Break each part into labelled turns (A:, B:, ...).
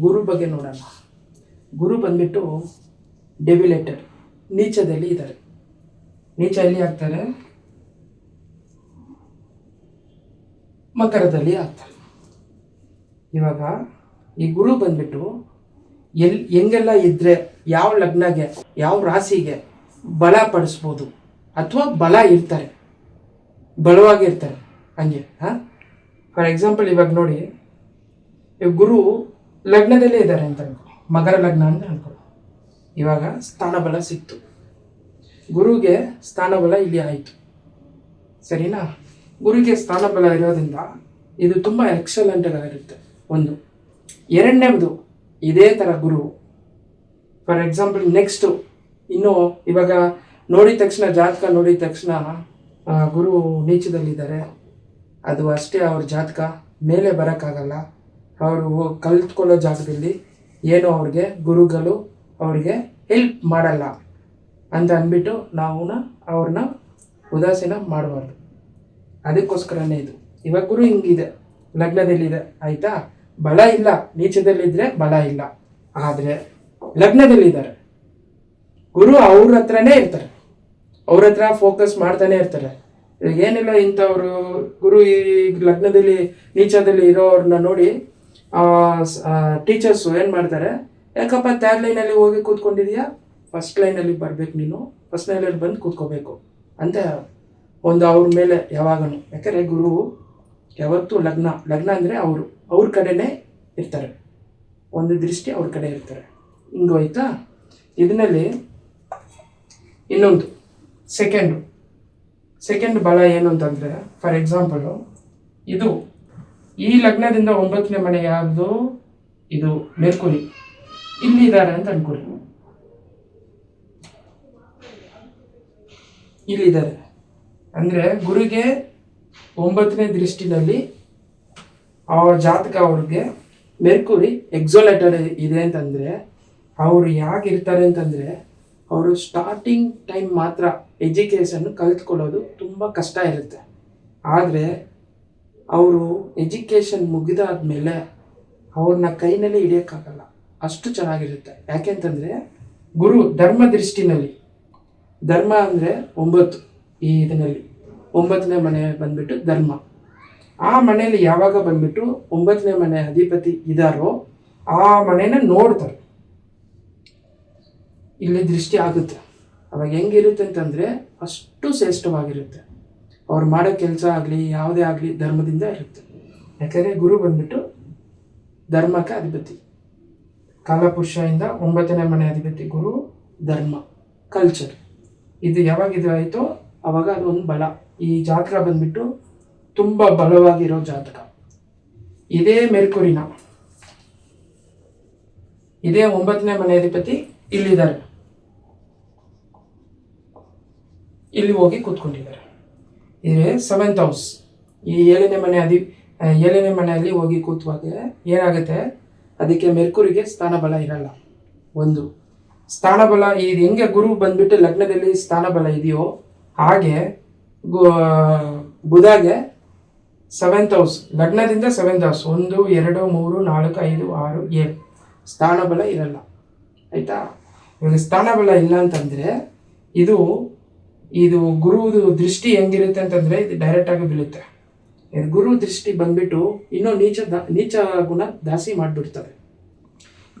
A: ಗುರು ಬಗ್ಗೆ ನೋಡೋಣ. ಗುರು ಬಂದ್ಬಿಟ್ಟು ಡೆಬಿಲೇಟರ್ ನೀಚದಲ್ಲಿ ಇದ್ದಾರೆ. ನೀಚ ಎಲ್ಲಿ ಆಗ್ತಾರೆ? ಮಕರದಲ್ಲಿ ಆಗ್ತಾರೆ. ಇವಾಗ ಈ ಗುರು ಬಂದ್ಬಿಟ್ಟು ಎಲ್, ಹೆಂಗೆಲ್ಲ ಇದ್ರೆ ಯಾವ ಲಗ್ನಗೆ, ಯಾವ ರಾಶಿಗೆ ಬಲ ಪಡಿಸ್ಬೋದು ಅಥವಾ ಬಲ ಇರ್ತಾರೆ, ಬಲವಾಗಿರ್ತಾರೆ, ಹಂಗೆ, ಹಾಂ? ಫಾರ್ ಎಕ್ಸಾಂಪಲ್ ಇವಾಗ ನೋಡಿ ಗುರು ಲಗ್ನದಲ್ಲೇ ಇದ್ದಾರೆ ಅಂತ ಅನ್ಕೊ. ಮಕರ ಲಗ್ನ ಅಂತ ಅನ್ಕೊಳ್ಳಿ ಇವಾಗ ಸ್ಥಾನಬಲ ಸಿಕ್ತು. ಗುರುಗೆ ಸ್ಥಾನಬಲ ಇಲ್ಲಿ ಆಯಿತು. ಸರಿನಾ? ಗುರುಗೆ ಸ್ಥಾನಬಲ ಇರೋದ್ರಿಂದ ಇದು ತುಂಬ ಎಕ್ಸಲೆಂಟ್ ಆಗಿರುತ್ತೆ ಒಂದು. ಎರಡನೇದು ಇದೇ ಥರ ಗುರು. ಫಾರ್ ಎಕ್ಸಾಂಪಲ್, ನೆಕ್ಸ್ಟು, ಇನ್ನು ಇವಾಗ ನೋಡಿದ ತಕ್ಷಣ, ಜಾತಕ ನೋಡಿದ ತಕ್ಷಣ ಗುರು ನೀಚದಲ್ಲಿದ್ದಾರೆ. ಅದು ಅಷ್ಟೇ ಅವ್ರ ಜಾತಕ. ಮೇಲೆ ಬರೋಕ್ಕಾಗಲ್ಲ. ಅವರು ಕಲ್ತ್ಕೊಳ್ಳೋ ಜಾಗದಲ್ಲಿ ಏನು ಅವ್ರಿಗೆ ಗುರುಗಳು ಅವ್ರಿಗೆ ಹೆಲ್ಪ್ ಮಾಡಲ್ಲ ಅಂತ ಅಂದ್ಬಿಟ್ಟು ನಾವು ಅವ್ರನ್ನ ಉದಾಸೀನ ಮಾಡಬಾರ್ದು. ಅದಕ್ಕೋಸ್ಕರನೇ ಇದು. ಇವಾಗ ಗುರು ಹಿಂಗಿದೆ. ಲಗ್ನದಲ್ಲಿದೆ. ಆಯಿತಾ? ಬಲ ಇಲ್ಲ. ನೀಚದಲ್ಲಿದ್ದರೆ ಬಲ ಇಲ್ಲ. ಆದರೆ ಲಗ್ನದಲ್ಲಿದ್ದಾರೆ. ಗುರು ಅವ್ರ ಹತ್ರನೇ ಇರ್ತಾರೆ. ಅವ್ರ ಹತ್ರ ಫೋಕಸ್ ಮಾಡ್ತಾನೆ ಇರ್ತಾರೆ. ಏನಿಲ್ಲ ಇಂಥವ್ರು ಗುರು ಈ ಲಗ್ನದಲ್ಲಿ, ನೀಚದಲ್ಲಿ ಇರೋವ್ರನ್ನ ನೋಡಿ ಟೀಚರ್ಸು ಏನು ಮಾಡ್ತಾರೆ, ಯಾಕಪ್ಪ ಥರ್ಡ್ ಲೈನಲ್ಲಿ ಹೋಗಿ ಕೂತ್ಕೊಂಡಿದ್ಯಾ? ಫಸ್ಟ್ ಲೈನಲ್ಲಿ ಬರಬೇಕು ನೀನು. ಫಸ್ಟ್ ಲೈನಲ್ಲಿ ಬಂದು ಕೂತ್ಕೋಬೇಕು. ಅಂತ ಒಂದು ಅವ್ರ ಮೇಲೆ ಯಾವಾಗಲೂ ಯಾಕಂದರೆ ಗುರು ಯಾವತ್ತೂ ಲಗ್ನ ಲಗ್ನ ಅಂದರೆ ಅವರು. ಅವ್ರ ಕಡೆನೇ ಇರ್ತಾರೆ. ಒಂದು ದೃಷ್ಟಿ ಅವ್ರ ಕಡೆ ಇರ್ತಾರೆ. ಹಿಂಗೆ ಹೋಯ್ತಾ? ಇದರಲ್ಲಿ ಇನ್ನೊಂದು ಸೆಕೆಂಡು ಸೆಕೆಂಡ್ ಬಲ ಏನು ಅಂತಂದರೆ ಫಾರ್ ಎಕ್ಸಾಂಪಲು ಇದು. ಈ ಲಗ್ನದಿಂದ ಒಂಬತ್ತನೇ ಮನೆ ಯಾವುದು ಇದು ಮೇರ್ಕುರಿ ಇಲ್ಲಿ ಇದ್ದಾರೆ ಅಂತ ಅನ್ಕೊಳ್ಳಿ ಇಲ್ಲಿದ್ದಾರೆ ಅಂದರೆ ಗುರುಗೆ ಒಂಬತ್ತನೇ ದೃಷ್ಟಿನಲ್ಲಿ ಅವ್ರ ಜಾತಕ ಅವ್ರಿಗೆ ಮೆರ್ಕುರಿ ಎಕ್ಸೋಲೇಟರ್ ಇದೆ ಅಂತಂದರೆ, ಅವರು ಯಾಕೆ ಇರ್ತಾರೆ ಅಂತಂದರೆ, ಅವರು ಸ್ಟಾರ್ಟಿಂಗ್ ಟೈಮ್ ಮಾತ್ರ ಎಜುಕೇಷನ್ ಕಲ್ತ್ಕೊಳ್ಳೋದು ತುಂಬ ಕಷ್ಟ ಇರುತ್ತೆ. ಆದರೆ ಅವರು ಎಜುಕೇಷನ್ ಮುಗಿದಾದ್ಮೇಲೆ ಅವ್ರನ್ನ ಕೈನಲ್ಲಿ ಹಿಡಿಯೋಕ್ಕಾಗಲ್ಲ. ಅಷ್ಟು ಚೆನ್ನಾಗಿರುತ್ತೆ. ಯಾಕೆಂತಂದರೆ ಗುರು ಧರ್ಮ ದೃಷ್ಟಿನಲ್ಲಿ, ಧರ್ಮ ಅಂದರೆ ಒಂಬತ್ತು ಈ ಇದರಲ್ಲಿ. ಒಂಬತ್ತನೇ ಮನೆ ಬಂದ್ಬಿಟ್ಟು ಧರ್ಮ. ಆ ಮನೆಯಲ್ಲಿ ಯಾವಾಗ ಬಂದ್ಬಿಟ್ಟು ಒಂಬತ್ತನೇ ಮನೆ ಅಧಿಪತಿ ಇದ್ದಾರೋ ಆ ಮನೆನ ನೋಡ್ತಾರೆ. ಇಲ್ಲಿ ದೃಷ್ಟಿ ಆಗುತ್ತೆ. ಅವಾಗ ಹೆಂಗಿರುತ್ತೆ ಅಂತಂದರೆ, ಅಷ್ಟು ಶ್ರೇಷ್ಠವಾಗಿರುತ್ತೆ. ಅವ್ರು ಮಾಡೋ ಕೆಲಸ ಆಗಲಿ, ಯಾವುದೇ ಆಗಲಿ ಧರ್ಮದಿಂದ ಇರುತ್ತೆ. ಯಾಕಂದರೆ ಗುರು ಬಂದ್ಬಿಟ್ಟು ಧರ್ಮಕ್ಕೆ ಅಧಿಪತಿ. ಕಾಲಪುರುಷದಿಂದ ಒಂಬತ್ತನೇ ಮನೆ ಅಧಿಪತಿ ಗುರು, ಧರ್ಮ ಕಲ್ಚರ್ ಇದು ಯಾವಾಗ ಇದು ಆಯಿತೋ ಅವಾಗ ಅದೊಂದು ಬಲ. ಈ ಜಾತಕ ಬಂದ್ಬಿಟ್ಟು ತುಂಬ ಬಲವಾಗಿರೋ ಜಾತಕ. ಇದೇ ಮೆರ್ಕುರಿನ. ಇದೇ ಒಂಬತ್ತನೇ ಮನೆ ಅಧಿಪತಿ ಇಲ್ಲಿದ್ದಾರೆ. ಇಲ್ಲಿ ಹೋಗಿ ಕೂತ್ಕೊಂಡಿದ್ದಾರೆ. ಇದೇ ಸೆವೆಂತ್ ಹೌಸ್ ಈ ಏಳನೇ ಮನೆ ಅದಿ ಏಳನೇ ಮನೆಯಲ್ಲಿ ಹೋಗಿ ಕೂತುವಾಗ ಏನಾಗುತ್ತೆ? ಅದಕ್ಕೆ ಮೆರ್ಕುರಿಗೆ ಸ್ಥಾನಬಲ ಇರಲ್ಲ. ಒಂದು. ಸ್ಥಾನಬಲ ಇದು ಹೆಂಗೆ ಗುರು ಬಂದ್ಬಿಟ್ಟು ಲಗ್ನದಲ್ಲಿ ಸ್ಥಾನಬಲ ಇದೆಯೋ ಹಾಗೆ ಗು- ಬುಧಾಗೆ ಸೆವೆಂತ್ ಹೌಸ್ ಲಗ್ನದಿಂದ ಸೆವೆಂತ್ ಹೌಸ್ ಒಂದು, ಎರಡು, ಮೂರು, ನಾಲ್ಕು, ಐದು, ಆರು, ಏಳು. ಸ್ಥಾನಬಲ ಇರಲ್ಲ. ಆಯಿತಾ? ಇವಾಗ ಸ್ಥಾನಬಲ ಇಲ್ಲ ಅಂತಂದರೆ ಇದು ಇದು ಗುರುವುದು ದೃಷ್ಟಿ ಹೆಂಗಿರುತ್ತೆ ಅಂತಂದರೆ ಇದು ಡೈರೆಕ್ಟಾಗಿ ಬೀಳುತ್ತೆ. ಇದು ಗುರು ದೃಷ್ಟಿ ಬಂದ್ಬಿಟ್ಟು ಇನ್ನೂ ನೀಚ ದ- ನೀಚ ಗುಣ ದಾಸಿ ಮಾಡಿಬಿಡ್ತದೆ.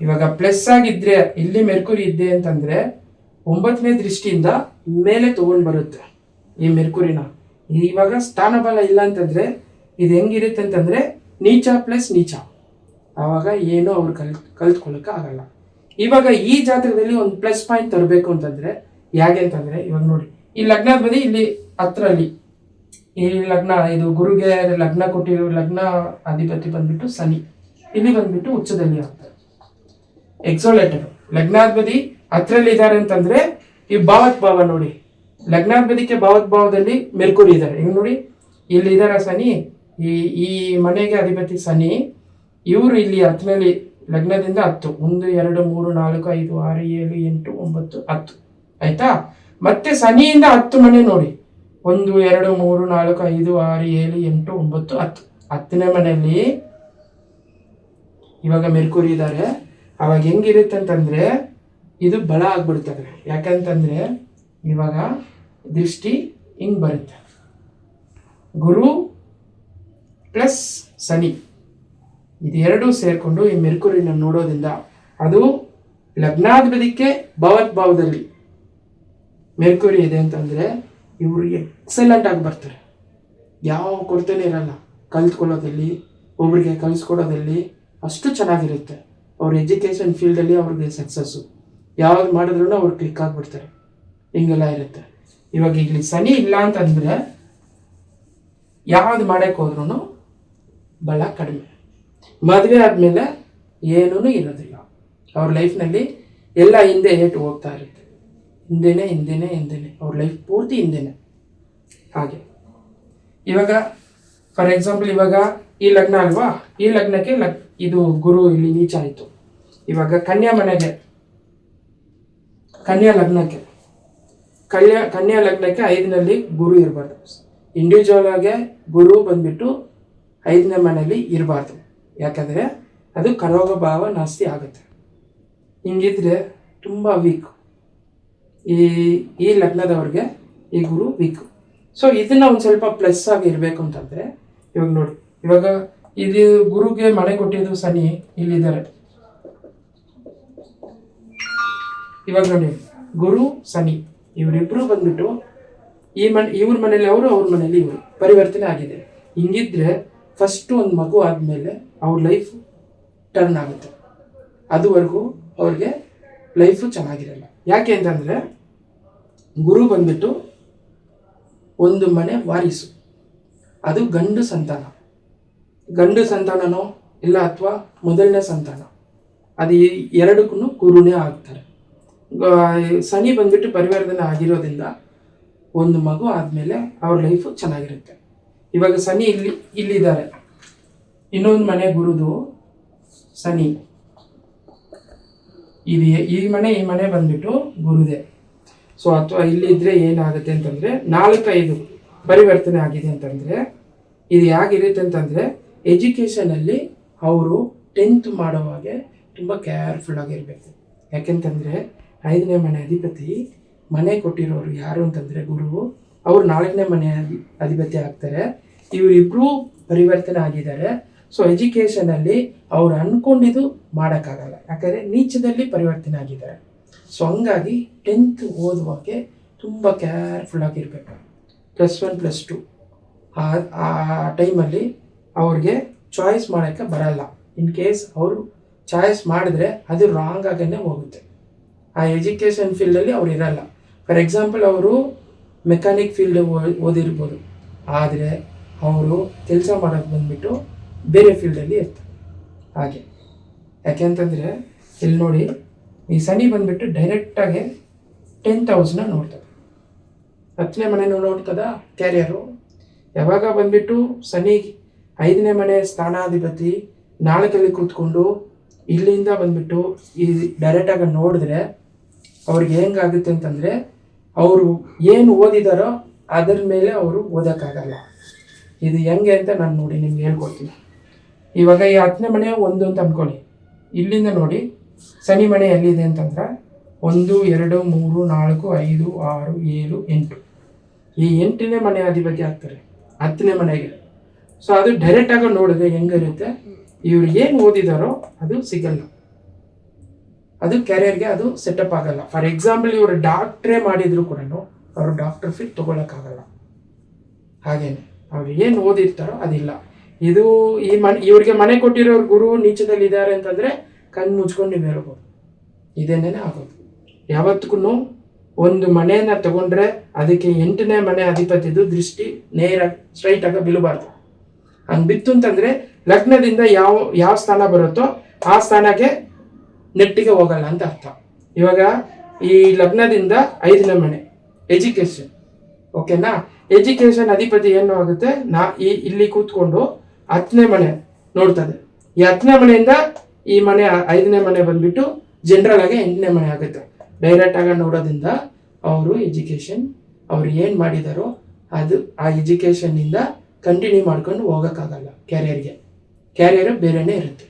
A: ಇವಾಗ ಪ್ಲಸ್ ಆಗಿದ್ರೆ, ಇಲ್ಲಿ ಮೆರ್ಕುರಿ ಇದ್ದೆ ಅಂತಂದ್ರೆ ಒಂಬತ್ತನೇ ದೃಷ್ಟಿಯಿಂದ ಮೇಲೆ ತೊಗೊಂಡು ಬರುತ್ತೆ ಈ ಮೆರ್ಕುರಿನ ಇವಾಗ ಸ್ಥಾನಬಲ ಇಲ್ಲ ಅಂತಂದ್ರೆ ಇದು ಹೆಂಗಿರುತ್ತೆ ಅಂತಂದ್ರೆ ನೀಚ ಪ್ಲಸ್ ನೀಚ. ಆವಾಗ ಏನೂ ಅವ್ರು ಕಲ್ ಕಲ್ತ್ಕೊಳ್ಳೋಕೆ ಆಗಲ್ಲ. ಇವಾಗ ಈ ಜಾತಕದಲ್ಲಿ ಒಂದು ಪ್ಲಸ್ ಪಾಯಿಂಟ್ ತರಬೇಕು ಅಂತಂದ್ರೆ ಹೇಗೆ ಅಂತಂದ್ರೆ, ಇವಾಗ ನೋಡಿ ಈ ಲಗ್ನ ಬದಿ ಇಲ್ಲಿ ಹತ್ರಲ್ಲಿ ಈ ಲಗ್ನ, ಇದು ಗುರುಗೆ ಲಗ್ನ ಕೊಟ್ಟಿರೋ ಲಗ್ನ ಅಧಿಪತಿ ಬಂದ್ಬಿಟ್ಟು ಸನಿ ಇಲ್ಲಿ ಬಂದ್ಬಿಟ್ಟು ಉಚ್ಚದಲ್ಲಿ ಆಗ್ತಾರೆ. ಎಕ್ಸೋಲೇಟರ್ ಲಗ್ನಾಧಿಪತಿ ಹತ್ರಲ್ಲಿ ಇದ್ದಾರೆ ಅಂತಂದ್ರೆ ಈ ಭಾವತ್ ಭಾವ ನೋಡಿ. ಲಗ್ನಾಧಿಪತಿಗೆ ಭಾವತ್ ಭಾವದಲ್ಲಿ ಮೆರ್ಕುರಿ ಇದ್ದಾರೆ. ಈಗ ನೋಡಿ? ಇಲ್ಲಿ ಇದಾರ ಸನಿ ಈ ಈ ಮನೆಗೆ ಅಧಿಪತಿ ಶನಿ. ಇವರು ಇಲ್ಲಿ ಹತ್ತನಲ್ಲಿ ಲಗ್ನದಿಂದ ಹತ್ತು. ಒಂದು, ಎರಡು, ಮೂರು, ನಾಲ್ಕು, ಐದು, ಆರು, ಏಳು, ಎಂಟು, ಒಂಬತ್ತು, ಹತ್ತು. ಆಯ್ತಾ? ಮತ್ತೆ ಶನಿಯಿಂದ ಹತ್ತು ಮನೆ ನೋಡಿ. ಒಂದು, ಎರಡು, ಮೂರು, ನಾಲ್ಕು, ಐದು, ಆರು, ಏಳು, ಎಂಟು, ಒಂಬತ್ತು, ಹತ್ತು. ಹತ್ತನೇ ಮನೆಯಲ್ಲಿ ಇವಾಗ ಮೆರ್ಕುರಿ ಇದ್ದಾರೆ ಅವಾಗ ಹೆಂಗಿರುತ್ತೆ ಅಂತಂದ್ರೆ ಇದು ಬಲ ಆಗ್ಬಿಡ್ತದೆ ಯಾಕಂತಂದರೆ ಇವಾಗ ದೃಷ್ಟಿ ಹಿಂಗ್ ಬರುತ್ತೆ. ಗುರು ಪ್ಲಸ್ ಶನಿ. ಇದೆರಡೂ ಸೇರಿಕೊಂಡು ಈ ಮೆರ್ಕುರಿನ ನೋಡೋದ್ರಿಂದ ಅದು ಲಗ್ನಾಧಿಪತಿಗೆ ಭಾವೋದ್ಭಾವದಲ್ಲಿ ಮೆರ್ಕುರಿ ಇದೆ ಅಂತಂದರೆ ಇವರು ಎಕ್ಸಲೆಂಟ್ ಆಗಿ ಬರ್ತಾರೆ. ಯಾವ ಕೊರತೆನೇ ಇರಲ್ಲ. ಕಲ್ತ್ಕೊಳ್ಳೋದಲ್ಲಿ ಒಬ್ರಿಗೆ ಕಲಿಸ್ಕೊಡೋದಲ್ಲಿ ಅಷ್ಟು ಚೆನ್ನಾಗಿರುತ್ತೆ. ಅವ್ರ ಎಜುಕೇಷನ್ ಫೀಲ್ಡಲ್ಲಿ ಅವ್ರಿಗೆ ಸಕ್ಸಸ್ಸು ಯಾವಾಗ ಮಾಡಿದ್ರು ಅವ್ರು ಕ್ಲಿಕ್ ಆಗಿಬಿಡ್ತಾರೆ. ಹಿಂಗೆಲ್ಲ ಇರುತ್ತೆ. ಇವಾಗ ಇಲ್ಲಿ ಸನಿ ಇಲ್ಲ ಅಂತಂದರೆ ಯಾವ್ದು ಮಾಡೋಕ್ಕೆ ಹೋದ್ರೂ ಬಲ ಕಡಿಮೆ. ಮದುವೆ ಆದಮೇಲೆ ಏನೂ ಇರೋದಿಲ್ಲ. ಅವ್ರ ಲೈಫ್ನಲ್ಲಿ ಎಲ್ಲ ಹಿಂದೆ ಏಟು ಹೋಗ್ತಾ ಇರುತ್ತೆ. ಹಿಂದೆನೇ ಹಿಂದೆನೇ ಹಿಂದೆನೇ ಅವ್ರ ಲೈಫ್ ಪೂರ್ತಿ ಹಿಂದೆನೇ ಹಾಗೆ. ಇವಾಗ ಫಾರ್ ಎಕ್ಸಾಂಪಲ್ ಇವಾಗ ಈ ಲಗ್ನ ಅಲ್ವಾ? ಈ ಲಗ್ನಕ್ಕೆ ಲಗ್, ಇದು ಗುರು ಇಲ್ಲಿ ನೀಚ ಆಯಿತು. ಇವಾಗ ಕನ್ಯಾ ಮನೆಗೆ, ಕನ್ಯಾ ಲಗ್ನಕ್ಕೆ. ಕನ್ಯಾ ಕನ್ಯಾ ಲಗ್ನಕ್ಕೆ ಐದನಲ್ಲಿ ಗುರು ಇರಬಾರ್ದು. ಇಂಡಿವಿಜುವಲ್ ಆಗಿ ಗುರು ಬಂದ್ಬಿಟ್ಟು ಐದನೇ ಮನೆಯಲ್ಲಿ ಇರಬಾರ್ದು. ಯಾಕಂದರೆ ಅದು ಕರೋಗ ಭಾವ ನಾಸ್ತಿ ಆಗುತ್ತೆ. ಹಿಂಗಿದ್ರೆ ತುಂಬ ವೀಕ್ ಈ ಈ ಲಗ್ನದವ್ರಿಗೆ ಈ ಗುರು ವೀಕ್ ಸೊ ಇದನ್ನ ಒಂದು ಸ್ವಲ್ಪ ಪ್ಲಸ್ ಆಗಿ ಇರಬೇಕು ಅಂತಂದರೆ, ಇವಾಗ ನೋಡಿ, ಇವಾಗ ಇದು ಗುರುಗೆ ಮನೆ ಕೊಟ್ಟಿದ್ದು ಸನಿ ಇಲ್ಲಿದ್ದಾರೆ. ಇವಾಗ ನೋಡಿ, ಗುರು ಸನಿ ಇವರಿಬ್ಬರು ಬಂದ್ಬಿಟ್ಟು ಈ ಮನೆ, ಇವ್ರ ಮನೇಲಿ ಅವರು, ಅವ್ರ ಮನೇಲಿ ಇವರು. ಪರಿವರ್ತನೆ ಆಗಿದೆ. ಹಿಂಗಿದ್ರೆ ಫಸ್ಟ್ ಒಂದು ಮಗು ಆದಮೇಲೆ ಅವ್ರ ಲೈಫ್ ಟರ್ನ್ ಆಗುತ್ತೆ. ಅದುವರೆಗೂ ಅವ್ರಿಗೆ ಲೈಫು ಚೆನ್ನಾಗಿರಲ್ಲ. ಯಾಕೆ ಅಂತಂದರೆ ಗುರು ಬಂದ್ಬಿಟ್ಟು ಒಂದು ಮನೆ ವಾರಿಸು. ಅದು ಗಂಡು ಸಂತಾನ. ಗಂಡು ಸಂತಾನನೋ ಇಲ್ಲ ಅಥವಾ ಮೊದಲನೇ ಸಂತಾನ. ಅದು ಎರಡಕ್ಕೂ ಗುರುನೇ ಆಗ್ತಾರೆ. ಸನಿ ಬಂದ್ಬಿಟ್ಟು ಪರಿವರ್ತನೆ ಆಗಿರೋದ್ರಿಂದ ಒಂದು ಮಗು ಆದಮೇಲೆ ಅವ್ರ ಲೈಫು ಚೆನ್ನಾಗಿರುತ್ತೆ. ಇವಾಗ ಸನಿ ಇಲ್ಲಿ, ಇಲ್ಲಿದ್ದಾರೆ. ಇನ್ನೊಂದು ಮನೆ ಗುರುದು ಸನಿ ಇದು ಈ ಮನೆ ಈ ಮನೆ ಬಂದ್ಬಿಟ್ಟು ಗುರುದೆ. ಸೊ ಅಥವಾ ಇಲ್ಲಿದ್ರೆ ಏನಾಗುತ್ತೆ ಅಂತಂದ್ರೆ ನಾಲ್ಕೈದು ಪರಿವರ್ತನೆ ಆಗಿದೆ ಅಂತಂದ್ರೆ, ಇದು ಹೇಗಿರುತ್ತೆ ಅಂತಂದ್ರೆ ಎಜುಕೇಷನಲ್ಲಿ ಅವರು ಟೆಂತ್ ಮಾಡುವಾಗೆ ತುಂಬ ಕೇರ್ಫುಲ್ ಆಗಿರ್ಬೇಕು ಯಾಕೆಂತಂದ್ರೆ ಐದನೇ ಮನೆ ಅಧಿಪತಿ ಮನೆ ಕೊಟ್ಟಿರೋರು ಯಾರು ಅಂತಂದ್ರೆ ಗುರು, ಅವರು ನಾಲ್ಕನೇ ಮನೆ ಅಧಿಪತಿ ಆಗ್ತಾರೆ. ಇವರಿಬ್ರು ಪರಿವರ್ತನೆ ಆಗಿದ್ದಾರೆ. ಸೊ ಎಜುಕೇಷನಲ್ಲಿ ಅವ್ರು ಅನ್ಕೊಂಡಿದ್ದು ಮಾಡೋಕ್ಕಾಗಲ್ಲ. ಯಾಕಂದ್ರೆ ನೀಚದಲ್ಲಿ ಪರಿವರ್ತನೆ ಆಗಿದ್ದಾರೆ. ಸೊ ಹಂಗಾಗಿ ಟೆಂತ್ ಓದುವಾಗೆ ತುಂಬ ಕೇರ್ಫುಲ್ ಆಗಿರ್ಬೇಕು ಪ್ಲಸ್ ಒನ್ ಪ್ಲಸ್ ಟು ಆ ಆ ಟೈಮಲ್ಲಿ ಅವ್ರಿಗೆ ಚಾಯ್ಸ್ ಮಾಡೋಕ್ಕೆ ಬರಲ್ಲ. ಇನ್ ಕೇಸ್ ಅವರು ಚಾಯ್ಸ್ ಮಾಡಿದ್ರೆ ಅದು ರಾಂಗ್ ಆಗೇ ಹೋಗುತ್ತೆ. ಆ ಎಜುಕೇಷನ್ ಫೀಲ್ಡಲ್ಲಿ ಅವ್ರು ಇರಲ್ಲ. ಫಾರ್ ಎಕ್ಸಾಂಪಲ್ ಅವರು ಮೆಕ್ಯಾನಿಕ್ ಫೀಲ್ಡ್ ಓದಿರ್ಬೋದು. ಆದರೆ ಅವರು ಕೆಲಸ ಮಾಡೋಕ್ಕೆ ಬಂದ್ಬಿಟ್ಟು ಬೇರೆ ಫೀಲ್ಡಲ್ಲಿ ಇರ್ತಾರೆ. ಹಾಗೆ. ಯಾಕೆಂತಂದರೆ ಇಲ್ಲಿ ನೋಡಿ ಈ ಶನಿ ಬಂದ್ಬಿಟ್ಟು ಡೈರೆಕ್ಟಾಗಿ ಟೆಂತ್ ಹೌಸ್ನ ನೋಡ್ತದೆ ಹತ್ತನೇ ಮನೆನೂ ನೋಡ್ತದ ಕ್ಯಾರಿಯರು ಯಾವಾಗ ಬಂದ್ಬಿಟ್ಟು ಶನಿ ಐದನೇ ಮನೆ ಸ್ಥಾನಾಧಿಪತಿ ನಾಲ್ಕಲ್ಲಿ ಕೂತ್ಕೊಂಡು ಇಲ್ಲಿಂದ ಬಂದ್ಬಿಟ್ಟು ಈ ಡೈರೆಕ್ಟಾಗಿ ನೋಡಿದ್ರೆ ಅವ್ರಿಗೆ ಹೆಂಗಾಗುತ್ತೆ ಅಂತಂದರೆ ಅವರು ಏನು ಓದಿದಾರೋ ಅದರ ಮೇಲೆ ಅವರು ಓದೋಕ್ಕಾಗಲ್ಲ. ಇದು ಹೆಂಗೆ ಅಂತ ನಾನು ನೋಡಿ ನಿಮ್ಗೆ ಹೇಳ್ಕೊಡ್ತೀನಿ. ಇವಾಗ ಈ ಹತ್ತನೇ ಮನೆ ಒಂದು ಅಂತ ಅಂದ್ಕೊಳ್ಳಿ ಇಲ್ಲಿಂದ ನೋಡಿ ಶನಿ ಮನೆ ಎಲ್ಲಿದೆ ಅಂತಂದ್ರೆ ಒಂದು, ಎರಡು, ಮೂರು, ನಾಲ್ಕು, ಐದು, ಆರು, ಏಳು, ಎಂಟು. ಈ ಎಂಟನೇ ಮನೆ ಅಧಿಪತಿ ಆಗ್ತಾರೆ. ಹತ್ತನೇ ಮನೆಗೆ. ಸೊ ಅದು ಡೈರೆಕ್ಟಾಗಿ ನೋಡಿದ್ರೆ ಹೆಂಗಿರುತ್ತೆ? ಇವ್ರು ಏನು ಓದಿದಾರೋ ಅದು ಸಿಗಲ್ಲ. ಅದು ಕೆರಿಯರ್ಗೆ ಅದು ಸೆಟಪ್ ಆಗಲ್ಲ. ಫಾರ್ ಎಕ್ಸಾಂಪಲ್ ಇವರು ಡಾಕ್ಟ್ರೇ ಮಾಡಿದ್ರು ಕೂಡ ಅವರು ಡಾಕ್ಟರ್ ಫೀಟ್ ತೊಗೊಳಕ್ಕಾಗಲ್ಲ. ಹಾಗೇನೆ. ಅವ್ರು ಏನು ಓದಿರ್ತಾರೋ ಅದಿಲ್ಲ. ಇದು ಈ ಮನೆ, ಇವ್ರಿಗೆ ಮನೆ ಕೊಟ್ಟಿರೋರು ಗುರು ನೀಚದಲ್ಲಿ ಇದ್ದಾರೆ ಅಂತಂದ್ರೆ ಕಣ್ಣು ಮುಚ್ಕೊಂಡು ನೀವು ಹೇಳ್ಬೋದು ಇದೇನೇನೆ ಆಗೋದು. ಯಾವತ್ತಿಗೂ ಒಂದು ಮನೆಯನ್ನ ತಗೊಂಡ್ರೆ ಅದಕ್ಕೆ ಎಂಟನೇ ಮನೆ ಅಧಿಪತಿದು ದೃಷ್ಟಿ ನೇರ ಸ್ಟ್ರೈಟ್ ಆಗಿ ಬೀಳಬಾರ್ದು. ಹಂಗೆ ಬಿತ್ತು ಅಂತಂದ್ರೆ ಲಗ್ನದಿಂದ ಯಾವ ಯಾವ ಸ್ಥಾನ ಬರುತ್ತೋ ಆ ಸ್ಥಾನಕ್ಕೆ ನೆಟ್ಟಿಗೆ ಹೋಗಲ್ಲ ಅಂತ ಅರ್ಥ. ಇವಾಗ ಈ ಲಗ್ನದಿಂದ ಐದನೇ ಮನೆ ಎಜುಕೇಶನ್ ಓಕೆನಾ ಎಜುಕೇಶನ್ ಅಧಿಪತಿ ಏನು ಆಗುತ್ತೆ? ನಾ ಈ, ಇಲ್ಲಿ ಕೂತ್ಕೊಂಡು ಹತ್ತನೇ ಮನೆ ನೋಡ್ತದೆ. ಈ ಹತ್ತನೇ ಮನೆಯಿಂದ ಈ ಮನೆ ಐದನೇ ಮನೆ ಬಂದ್ಬಿಟ್ಟು ಜನರಲ್ ಆಗಿ ಎಂಟನೇ ಮನೆ ಆಗುತ್ತೆ. ಡೈರೆಕ್ಟ್ ಆಗಿ ನೋಡೋದ್ರಿಂದ ಅವರು ಎಜುಕೇಶನ್ ಅವ್ರು ಏನು ಮಾಡಿದಾರೋ ಅದು ಆ ಎಜುಕೇಶನ್ನಿಂದ ಕಂಟಿನ್ಯೂ ಮಾಡ್ಕೊಂಡು ಹೋಗೋಕ್ಕಾಗಲ್ಲ ಕ್ಯಾರಿಯರ್ಗೆ ಕ್ಯಾರಿಯರ್ ಬೇರೆನೇ ಇರುತ್ತೆ.